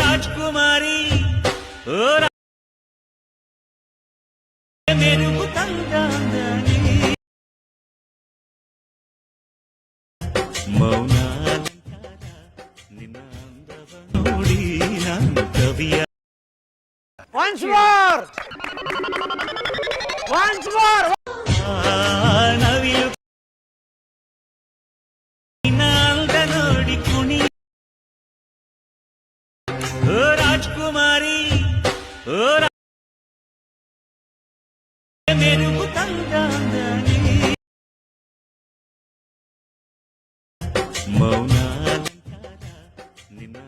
రాజకుమారి మెరుగు మౌనా నిన్న కవియ Once more! రాజకుమారి మెరుగు మౌనా నిన్న